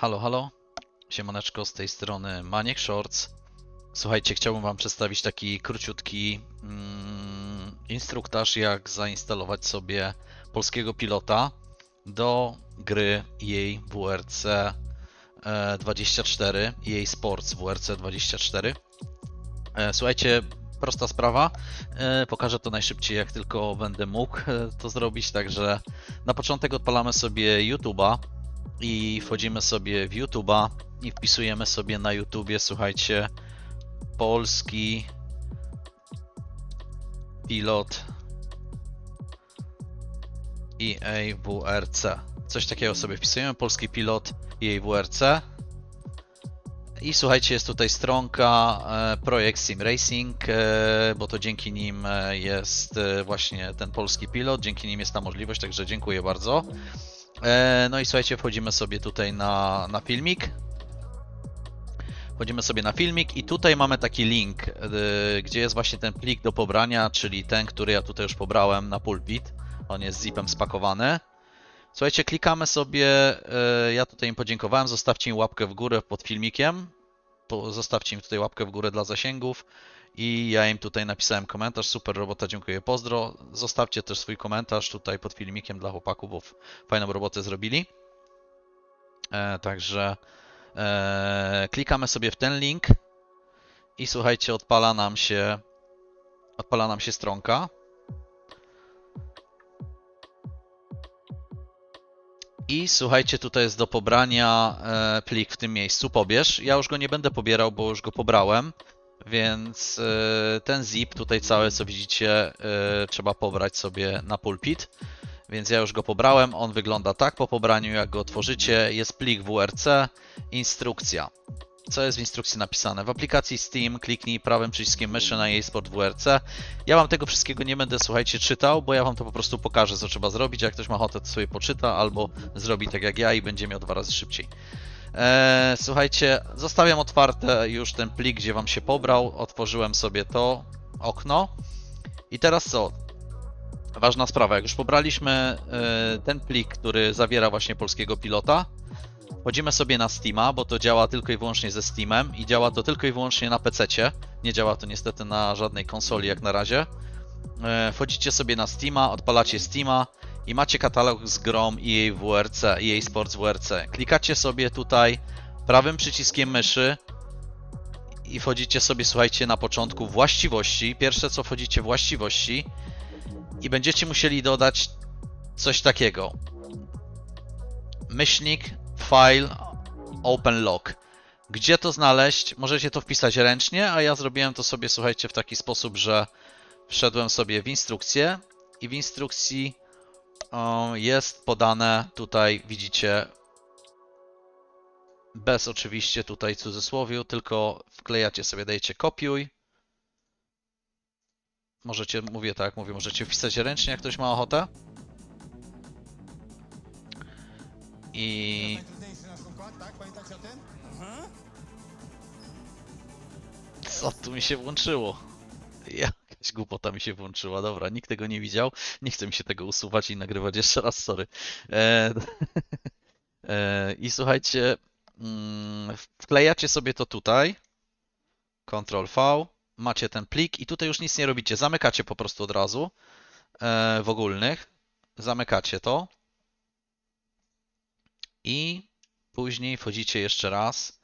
Halo, halo. Siemaneczko, z tej strony Maniek Shorts. Słuchajcie, chciałbym Wam przedstawić taki króciutki mm, instruktaż, jak zainstalować sobie polskiego pilota do gry EA WRC e, 24, EA Sports WRC 24. E, Słuchajcie, prosta sprawa. E, Pokażę to najszybciej, jak tylko będę mógł e, to zrobić. Także na początek odpalamy sobie YouTube'a i wchodzimy sobie w YouTube'a i wpisujemy sobie na YouTubie, słuchajcie, polski pilot EA WRC. Coś takiego sobie wpisujemy, polski pilot EA WRC. I słuchajcie, jest tutaj stronka e, Projekt Sim Racing, e, bo to dzięki nim e, jest właśnie ten polski pilot, dzięki nim jest ta możliwość, także dziękuję bardzo. E, No i słuchajcie, wchodzimy sobie tutaj na, na filmik. Wchodzimy sobie na filmik i tutaj mamy taki link, e, gdzie jest właśnie ten plik do pobrania, czyli ten, który ja tutaj już pobrałem na pulpit. On jest zipem spakowany. Słuchajcie, klikamy sobie, e, ja tutaj im podziękowałem, zostawcie im łapkę w górę pod filmikiem. Zostawcie im tutaj łapkę w górę dla zasięgów. I ja im tutaj napisałem komentarz, super robota, dziękuję, pozdro. Zostawcie też swój komentarz tutaj pod filmikiem dla chłopaków, bo fajną robotę zrobili. E, także e, klikamy sobie w ten link i słuchajcie, odpala nam się odpala nam się stronka. I słuchajcie, tutaj jest do pobrania e, plik w tym miejscu, pobierz. Ja już go nie będę pobierał, bo już go pobrałem. Więc e, ten zip tutaj cały, co widzicie, e, trzeba pobrać sobie na pulpit. Więc ja już go pobrałem. On wygląda tak po pobraniu, jak go otworzycie. Jest plik WRC, instrukcja. Co jest w instrukcji napisane? W aplikacji Steam kliknij prawym przyciskiem myszy na jej sport WRC. Ja wam tego wszystkiego nie będę, słuchajcie, czytał, bo ja wam to po prostu pokażę, co trzeba zrobić. Jak ktoś ma ochotę, to sobie poczyta, albo zrobi tak jak ja i będzie miał dwa razy szybciej. Eee, słuchajcie, zostawiam otwarte już ten plik, gdzie wam się pobrał. Otworzyłem sobie to okno. I teraz co? Ważna sprawa, jak już pobraliśmy e, ten plik, który zawiera właśnie polskiego pilota, wchodzimy sobie na Steama, bo to działa tylko i wyłącznie ze Steamem i działa to tylko i wyłącznie na PC. Nie działa to niestety na żadnej konsoli jak na razie. E, Wchodzicie sobie na Steama, odpalacie Steama i macie katalog z grą EA WRC, EA Sports WRC. Klikacie sobie tutaj prawym przyciskiem myszy i wchodzicie sobie, słuchajcie, na początku właściwości. Pierwsze co wchodzicie właściwości i będziecie musieli dodać coś takiego. Myślnik, file, open log. Gdzie to znaleźć? Możecie to wpisać ręcznie, a ja zrobiłem to sobie, słuchajcie, w taki sposób, że wszedłem sobie w instrukcję i w instrukcji jest podane tutaj, widzicie, bez oczywiście tutaj cudzysłowiu, tylko wklejacie sobie, dajecie kopiuj. Możecie, mówię tak mówię, możecie wpisać ręcznie, jak ktoś ma ochotę. I co tu mi się włączyło? Jakaś głupota mi się włączyła. Dobra, nikt tego nie widział. Nie chce mi się tego usuwać i nagrywać jeszcze raz, sorry. E, e, I słuchajcie, mm, wklejacie sobie to tutaj. Ctrl V. Macie ten plik i tutaj już nic nie robicie. Zamykacie po prostu od razu e, w ogólnych. Zamykacie to. I później wchodzicie jeszcze raz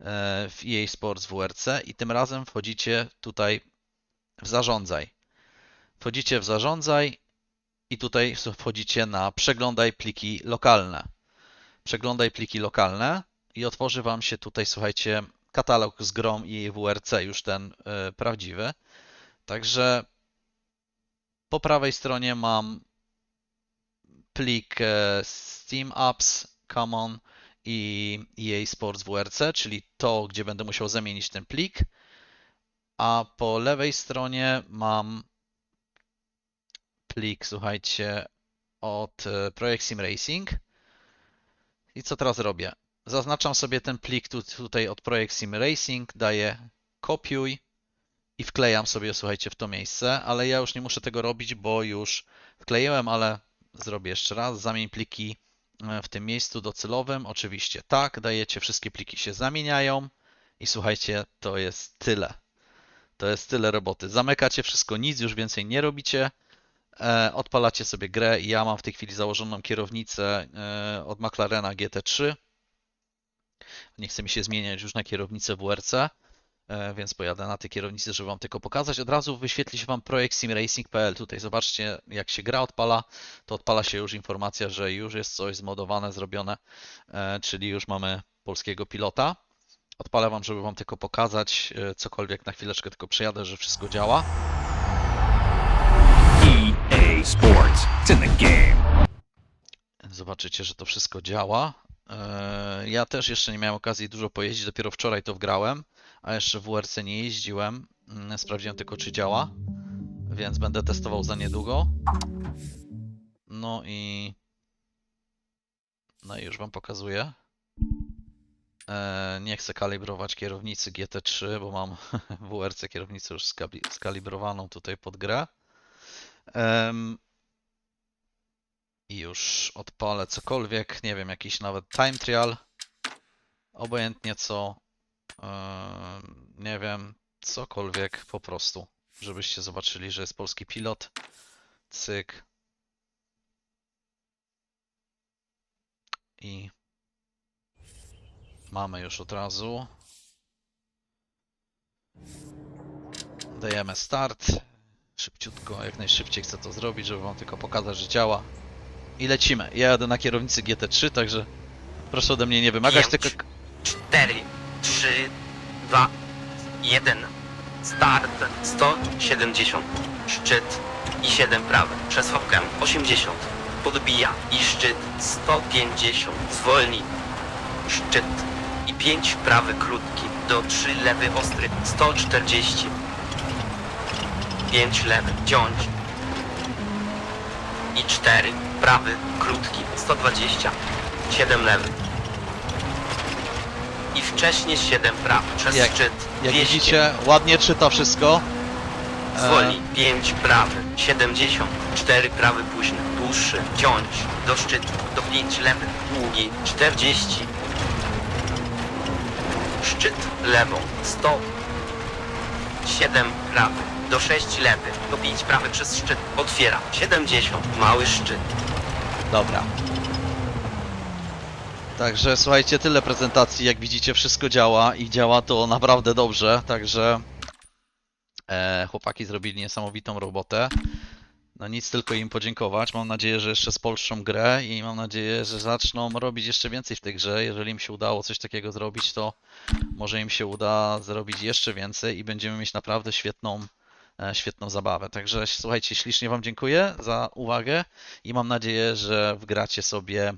e, w EA Sports WRC i tym razem wchodzicie tutaj w zarządzaj. Wchodzicie w zarządzaj i tutaj wchodzicie na przeglądaj pliki lokalne. Przeglądaj pliki lokalne i otworzy Wam się tutaj, słuchajcie, katalog z grom i WRC, już ten e, prawdziwy. Także po prawej stronie mam plik e, Steam Apps, Common i EA Sports WRC, czyli to, gdzie będę musiał zamienić ten plik. A po lewej stronie mam plik, słuchajcie, od e, Projekt Sim Racing. I co teraz robię? Zaznaczam sobie ten plik tu, tutaj od Projekt Sim Racing, daję kopiuj i wklejam sobie, słuchajcie, w to miejsce, ale ja już nie muszę tego robić, bo już wkleiłem, ale zrobię jeszcze raz. Zamień pliki e, w tym miejscu docelowym? Oczywiście tak, dajecie, wszystkie pliki się zamieniają i słuchajcie, to jest tyle. To jest tyle roboty. Zamykacie wszystko, nic już więcej nie robicie. E, odpalacie sobie grę. Ja mam w tej chwili założoną kierownicę e, od McLarena GT3. Nie chce mi się zmieniać już na kierownicę WRC, e, więc pojadę na tej kierownicy, żeby Wam tylko pokazać. Od razu wyświetli się Wam projekt simracing.pl. Tutaj zobaczcie, jak się gra odpala, to odpala się już informacja, że już jest coś zmodowane, zrobione, czyli już mamy polskiego pilota. Odpalę Wam, żeby Wam tylko pokazać e, cokolwiek na chwileczkę, tylko przejadę, że wszystko działa. EA Sports. It's in the game. Zobaczycie, że to wszystko działa. Eee, Ja też jeszcze nie miałem okazji dużo pojeździć, dopiero wczoraj to wgrałem, a jeszcze w WRC nie jeździłem. Mm, Sprawdziłem tylko, czy działa, więc będę testował za niedługo. No i. No i już Wam pokazuję. Eee, Nie chcę kalibrować kierownicy GT3, bo mam WRC kierownicę już skalibrowaną tutaj pod grę. I już odpalę cokolwiek, nie wiem, jakiś nawet time trial, obojętnie co, nie wiem, cokolwiek po prostu, żebyście zobaczyli, że jest polski pilot, cyk. I mamy już od razu, dajemy start, szybciutko, jak najszybciej chcę to zrobić, żeby wam tylko pokazać, że działa. I lecimy. Ja jadę na kierownicy GT3, także proszę ode mnie nie wymagać, Pięć. tylko 4, 3, 2, 1. Start 170. Szczyt i 7 prawy. Przez hopkę 80. Podbija i szczyt 150. Zwolni. Szczyt i 5 prawy krótki. Do 3 lewy ostry 140. 5 lewy. Ciąć. I 4 prawy krótki 120. 7 lewy. I wcześniej 7 praw przez Jak- szczyt jak 200. widzicie, ładnie czyta wszystko. E, Zwolni 5 prawy 70 4 prawy późny dłuższy ciąć do szczytu do 5 lewy długi 40 szczyt lewą 100 7 prawy do 6 lewy do 5 prawy przez szczyt otwiera 70 mały szczyt Dobra. Także słuchajcie, tyle prezentacji. Jak widzicie, wszystko działa i działa to naprawdę dobrze. Także e, chłopaki zrobili niesamowitą robotę. No nic, tylko im podziękować. Mam nadzieję, że jeszcze spolszczą grę i mam nadzieję, że zaczną robić jeszcze więcej w tej grze. Jeżeli im się udało coś takiego zrobić, to może im się uda zrobić jeszcze więcej i będziemy mieć naprawdę świetną, e, świetną zabawę. Także słuchajcie, ślicznie Wam dziękuję za uwagę i mam nadzieję, że wgracie sobie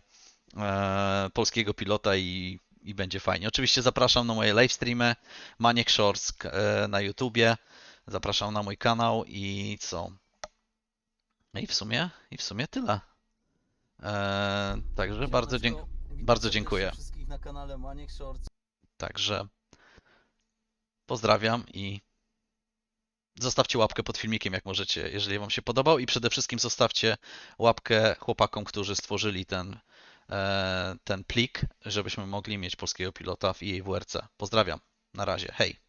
e, polskiego pilota i, i będzie fajnie. Oczywiście zapraszam na moje live streamy Maniek Shorts e, na YouTubie. Zapraszam na mój kanał i co? No I w sumie, i w sumie tyle. E, także bardzo, dzięk bardzo dziękuję. Wszystkich na kanale Maniek Shorts. Także pozdrawiam i zostawcie łapkę pod filmikiem, jak możecie, jeżeli Wam się podobał. I przede wszystkim zostawcie łapkę chłopakom, którzy stworzyli ten, e, ten plik, żebyśmy mogli mieć polskiego pilota w EA WRC. Pozdrawiam. Na razie. Hej.